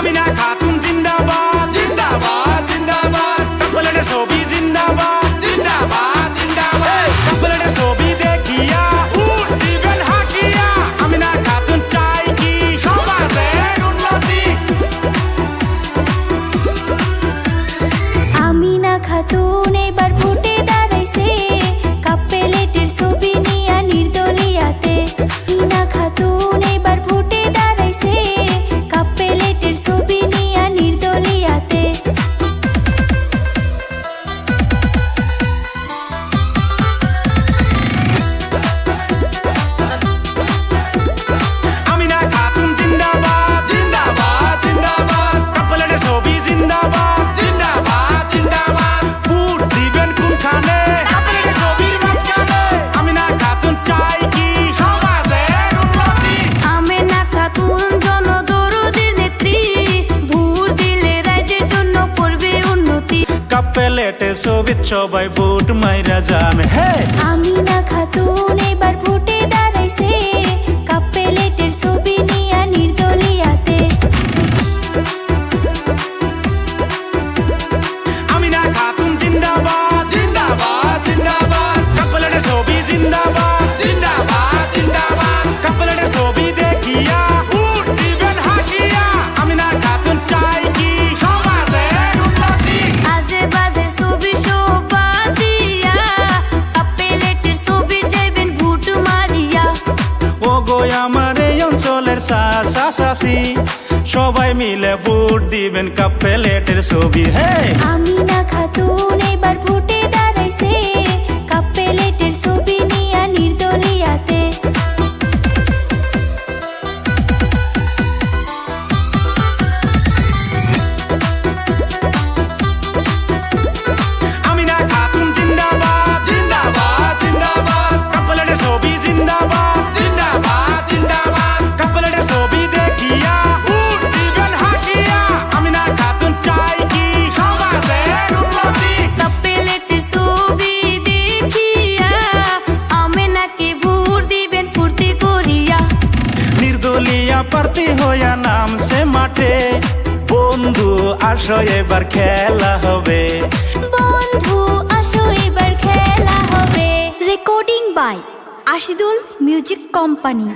I'm in a cartoon Jindabad প্লেটে সবিত সবাই বুট মাইরা যান। হে আমি না খাতুন এবার ফুটে দাঁড় আমার এই অঞ্চলের সাসাসি সবাই মিলে ভোট দিবেন কাপেলেটের ছবি হে আমি না খাতুন, এবার ভোট দুলিয়া পারতি হইয়া নামছে মাঠে। বন্ধু, আসো, এবার খেলা হবে। বন্ধু, আসো, এবার খেলা হবে। Recording by Ashidul music company